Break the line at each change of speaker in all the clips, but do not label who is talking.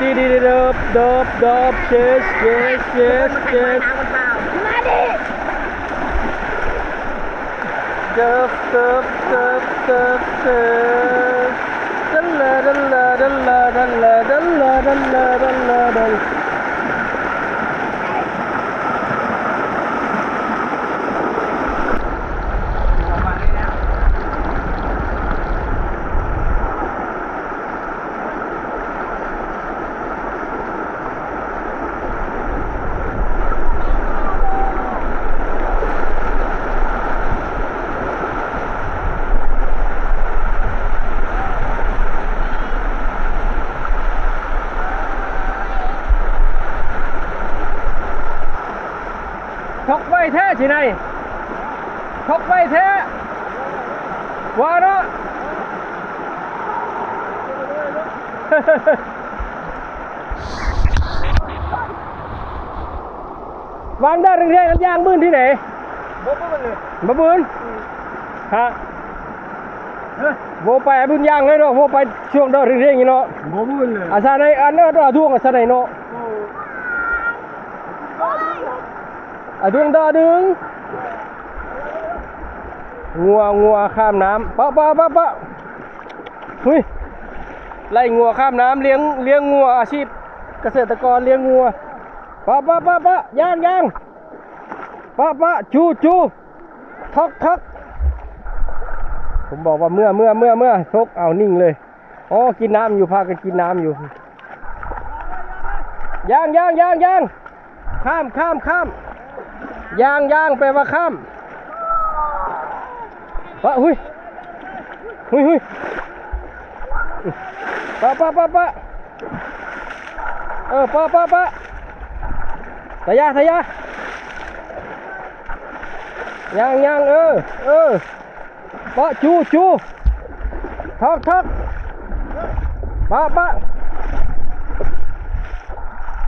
did it up, up, up, yes, yes, yes, yes. Duff, duff, duff, duff, duff. Da la da la. ย่างมื่นที่ไหน
บ่บ่มันเลย
มาบืนฮะโวไปบุญย่างเลยเนาะโวไปช่วงเดอเรียงๆอย่างเนาะ
บ่บ่มันเลย
อาซาในอันเนอร์ตัวท่วงอาซาในเนาะ อาดวงดาดึง งัวงัวข้ามน้ำปะปะปะปะเฮ้ยไล่งัวข้ามน้ำเลี้ยงเลี้ยงงัวอาชีพ เกษตรกรเลี้ยงงัวปะปะปะปะย่างย่างปะปะจูจูทักทักผมบอกว่าเมื่อเมื่อเมื่อเมื่อทกเอานิ่งเลยอ๋อกินน้ำอยู่พากันกินน้ำอยู่ย่างย่างย่างย่างข้ามข้ามข้าม ย่างย่างแปว่าข้ามปะหุยหุยหุยปะปะปะปะเออปะปะปะทะยาทะยาย่างย่างเออเออปะจูจูทักทักปะปะ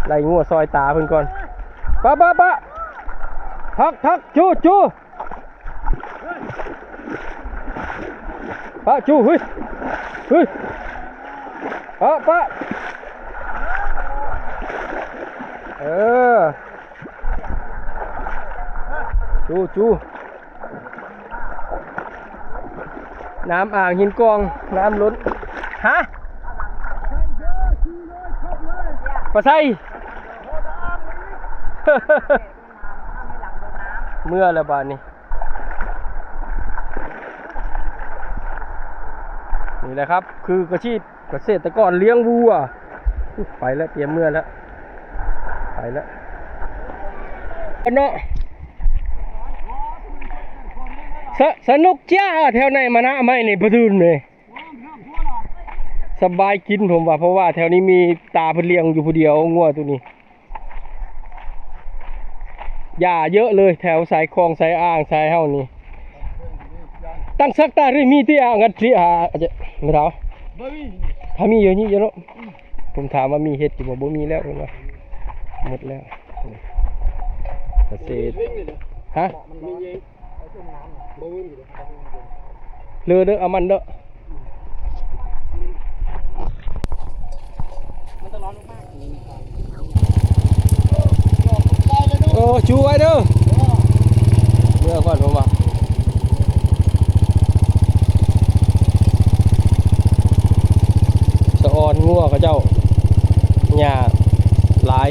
ไล่งัวซอยตาเพิ่นก่อนปะปะปะ ทักทักจูจูปะจูเฮ้ยเฮ้ยปะปะเออจูจูน้ำอ่างหินกอง น้ำล้น ฮะปลาไส้ เมื่อแล้วบานนี้ นี่แหละครับ คือกระชีพเกษตรกรเลี้ยงวัว ไปแล้วเตรียมเมื่อแล้ว ไปแล้วเนาะสสนุกจ้าแถวไหนมานะไม่ในประทุนเลยสบายกินผมว่าเพราะว่าแถวนี้มีตาเพิ่นเลี้ยงอยู่ผู้เดียวงัวตัวนี้ หญ้าเยอะเลยแถวสายคลองสายอ่างสายเฮานี่ตั้งสักตาหรือมีที่อ่างกันที่อ่าอาจจะไม่เท่า
บ่มี
ถ้ามีเยอะนี่เยอะเนาะผมถามว่ามีเห็ดอยู่บ่บ่มีแล้วผมว่าหมดแล้วเกษตรฮะ
มันมีเองบ่มีอยู่
เลือเด้อเอามันเด้อโอ้ ชูไว้เด้อเมื่อก่อนผมว่าสะออนงัวเขาเจ้าหญ้าย